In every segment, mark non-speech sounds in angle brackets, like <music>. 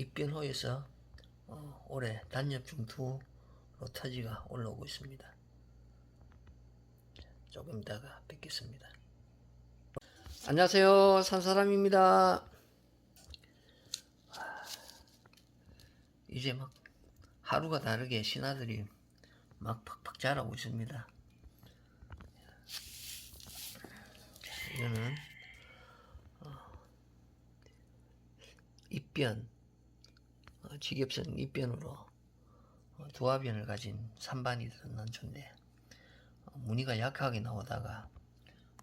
입변 호에서 어, 올해 단엽 중 투로 터지가 올라오고 있습니다. 조금 이따가 뵙겠습니다. 안녕하세요. 산사람입니다. 이제 막 하루가 다르게 신하들이 막 팍팍 자라고 있습니다. 자, 이거는 어, 입변 어, 직엽성 입변으로 어, 두화변을 가진 산반이 들은 난초인데 어, 무늬가 약하게 나오다가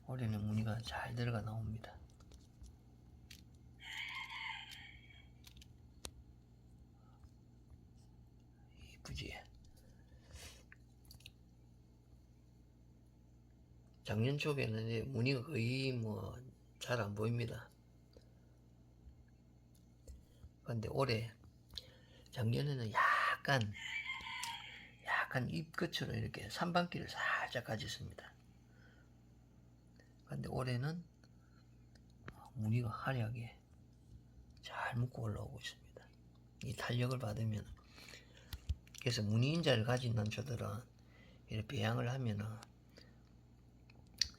올해는 무늬가 잘 들어가 나옵니다. 이쁘지? 작년 초에는 무늬가 거의 뭐 잘 안 보입니다. 근데 올해 작년에는 약간 약간 잎 끝으로 이렇게 산반기를 살짝 가졌습니다. 근데 올해는 무늬가 화려하게 잘 묶고 올라오고 있습니다. 이 탄력을 받으면 그래서 무늬 인자를 가진 난초들은 이렇게 배양을 하면은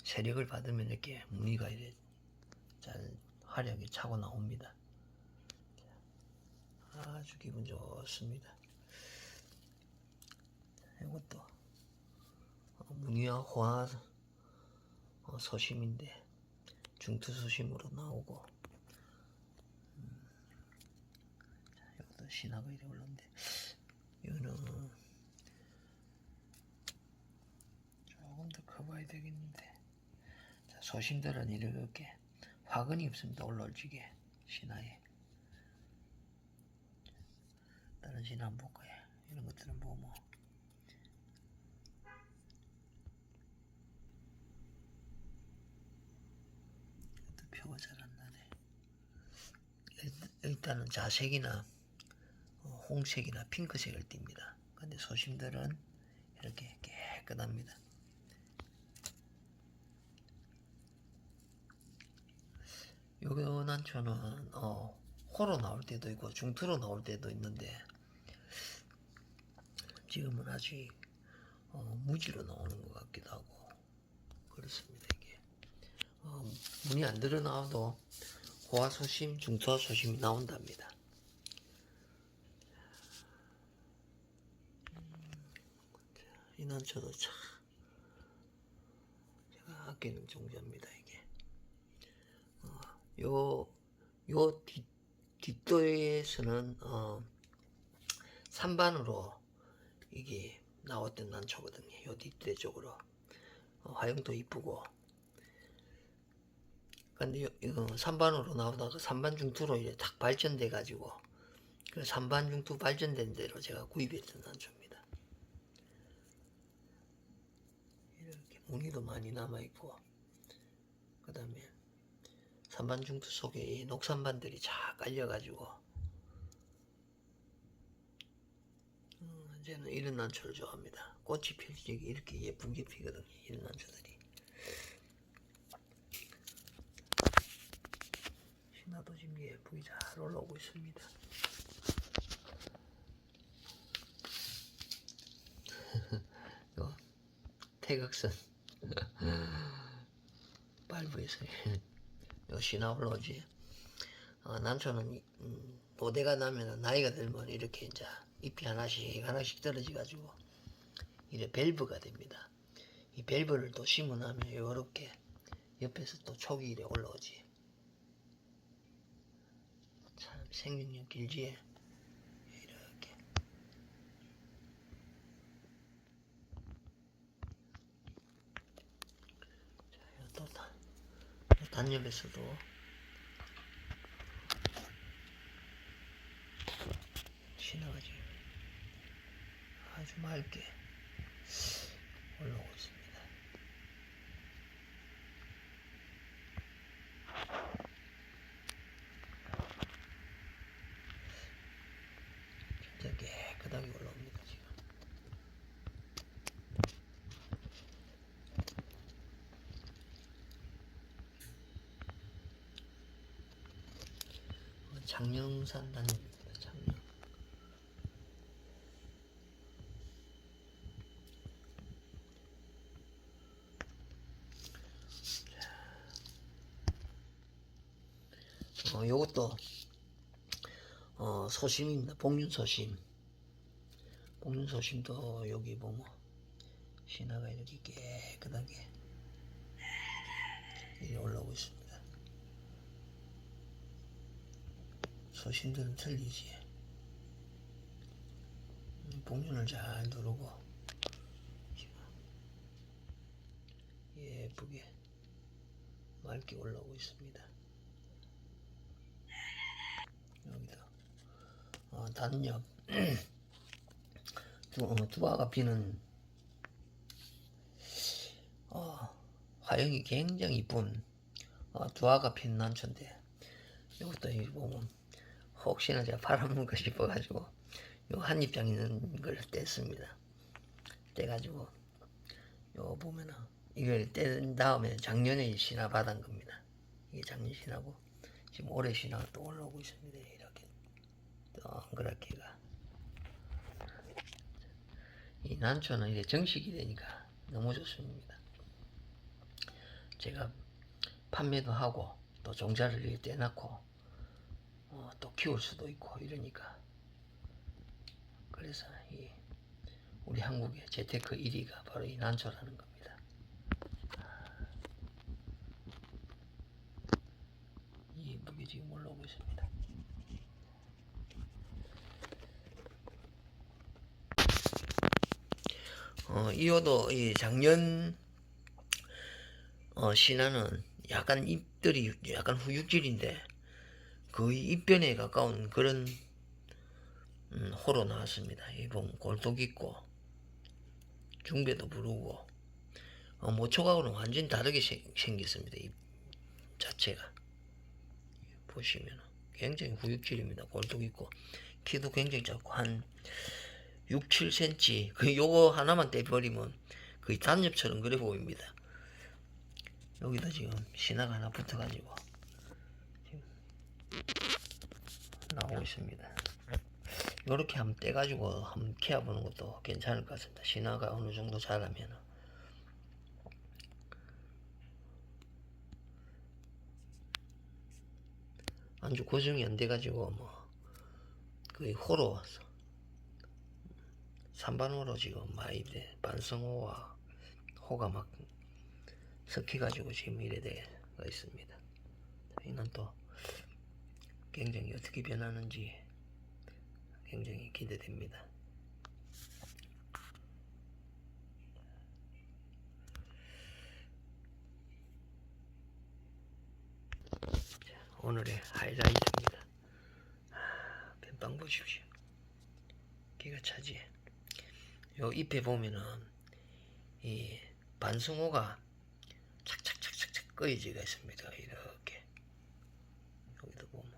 세력을 받으면 이렇게 무늬가 이렇게 잘 화려하게 차고 나옵니다. 아주 기분 좋습니다. 이것도 어, 무늬와 호화 어, 중투 소심으로 나오고 음, 자, 이것도 신화가 이래 올랐는데 이거는 조금 더 커봐야 되겠는데 자, 소심들은 이렇게 화근이 없습니다 올라올 지게 신화에 신화 안볼 거야 이런 것들은 뭐 뭐. 또 표가 잘 안 나네. 일- 일단은 자색이나 어, 홍색이나 핑크색을 띱니다. 근데 소심들은 이렇게 깨끗합니다. 요 난초는 어, 호로 나올 때도 있고 중투로 나올 때도 있는데 지금은 아직 어, 무지로 나오는 것 같기도 하고 그렇습니다 이게 어, 문이 안 들어 나와도 호화 소심, 중투화 소심이 나온답니다. 이 난초도 참 제가 아끼는 종자입니다 이게. 어, 요, 요 뒷, 뒷도에서는, 어, 산반으로 이게 나왔던 난초거든요. 요 뒷대 쪽으로. 어, 화형도 이쁘고. 근데 요, 이거 산반으로 나오다가 산반 중투로 이제 탁 발전돼 가지고 그 산반 중투 발전된 대로 제가 구입했던 난초입니다. 이렇게 무늬도 많이 남아 있고 그 다음에 산반 중투 속에 이 녹산반들이 잘 깔려 가지고 음, 저는 이런 난초를 좋아합니다. 꽃이 필때 이렇게 예쁘게 피거든요. 이런 난초들이. 신화도 지금 예쁘게 잘 올라오고 있습니다. <laughs> 요 태극선 <laughs> 발부에서 <laughs> 요 신화 올라오지. 어, 난초는 음, 노대가 나면 나이가 들면 이렇게 이제 잎이 하나씩 하나씩 떨어져 가지고 이래 밸브가 됩니다. 이 밸브를 또 심어 나면 이렇게 옆에서 또 촉이 이래 올라오지. 참 생명력 길지. 이렇게. 자, 또 단, 단엽에서도 신화가 지금 아주 맑게 올라오고 있습니다. 진짜 깨끗하게 올라옵니다 지금. 어, 장영산 단입니 다. 장 요것도 어, 소심입니다. 복륜 소심. 복륜 소심도 여기 보면 신화가 이렇게 깨끗하게 올라오고 있습니다. 소심들은 틀리지. 음, 복륜을 잘 누르고 예쁘게 맑게 올라오고 있습니다. 여기도 어, 단엽 <clears throat> 두, 어, 두아가 피는 어, 화형이 굉장히 이쁜 어, 두아가 핀 난초인데 이것도 이 보면 혹시나 제가 팔아먹을까 싶어가지고 요 한 입장 있는 걸 뗐습니다. 떼가지고 요 보면은 이걸 뗀 다음에 작년에 신화 받은 겁니다. 이게 작년 신화고 지금 올해 신화가 또 올라오고 있습니다. 동그랗게가 이 난초는 이게 정식이 되니까 너무 좋습니다. 제가 판매도 하고 또 종자를 떼놓고 어, 또 키울 수도 있고 이러니까 그래서 이 우리 한국의 재테크 1위가 바로 이 난초라는 겁니다. 이쁘게 지금 올라오고 있습니다. 어, 이호도 이 작년 어, 신화는 약간 잎들이 약간 후육질인데 거의 잎변에 가까운 그런 음, 호로 나왔습니다. 이봉 골독 있고 중배도 부르고 어, 모초가하고는 완전 다르게 생, 생겼습니다. 잎 자체가 보시면 굉장히 후육질입니다. 골독 있고 키도 굉장히 작고 한 6, 7cm 그 요거 하나만 떼버리면 거의 단엽처럼 그래 보입니다. 여기도 지금 신화가 하나 붙어가지고 지금 나오고 있습니다. 요렇게 한번 떼가지고 한번 키워보는 것도 괜찮을 것 같습니다. 신화가 어느 정도 자라면 아주 고정이 안 돼가지고 뭐 거의 호로 왔어. 산반호로 지금 많이 돼. 반성호와 호가 막 섞여가지고 지금 이래 되어 있습니다. 이는 또 굉장히 어떻게 변하는지 굉장히 기대됩니다. 자, 오늘의 하이라이트입니다. 아, 뱀빵 보십시오. 기가 차지. 요 잎에 보면은 이 반성호가 착착착착착 꺼이지가 있습니다. 이렇게 여기도 보면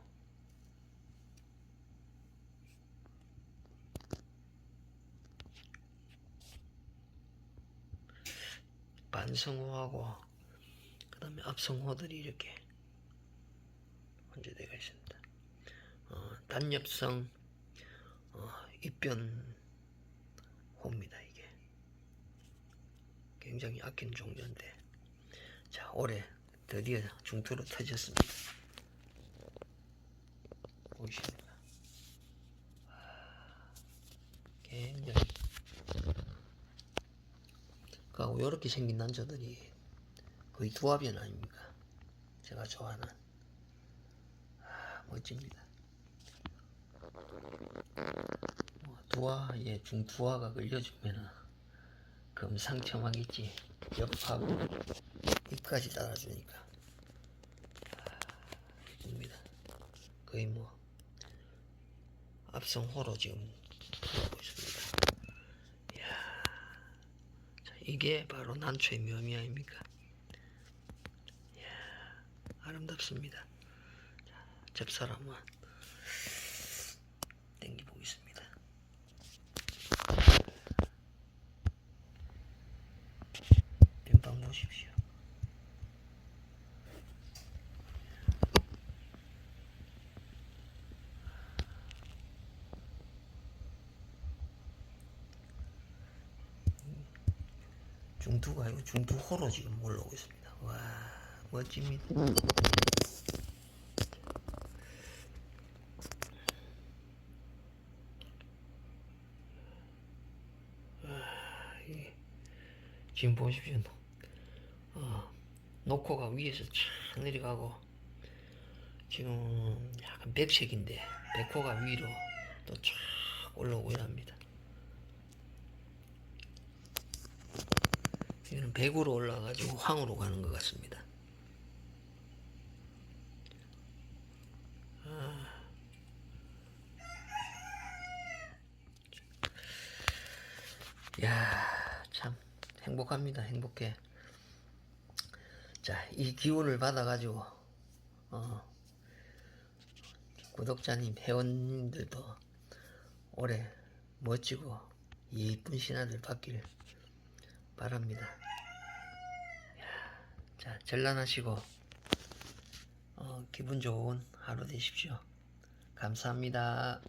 반성호하고 그 다음에 앞성호들이 이렇게 혼재되어 있습니다. 어, 단엽성 어, 입변 호입니다 이게. 굉장히 아낀 종류인데. 자 올해 드디어 중투로 터졌습니다. 보이십니까? 아, 굉장히. 그하고 이렇게 생긴 난초들이 거의 두합연 아닙니까? 제가 좋아하는. 아, 멋집니다 뭐 두화에 중두화가 걸려주면은 금상첨화겠지. 옆하고 잎까지 달아주니까. 아, 이쁩니다. 거의 뭐 앞성호로 지금 들어가고 있습니다. 이야 자, 이게 바로 난초의 묘미 아닙니까? 이야 아름답습니다. 자, 한번 보십시오. 중두가 아니고 중두호로 지금 올라오고 있습니다. 와 멋집니다. 아, 예. 지금 보십시오. 어, 노코가 위에서 촥 내려가고 지금 약간 백색인데 백호가 위로 또 쫙 올라오고 합니다. 이거는 백으로 올라가지고 황으로 가는 것 같습니다. 야, 참 행복합니다. 행복해. 자, 이 기운을 받아가지고 어, 구독자님, 회원님들도 올해 멋지고 예쁜 신하들 받길 바랍니다. 야, 자, 전란하시고 어, 기분 좋은 하루 되십시오. 감사합니다.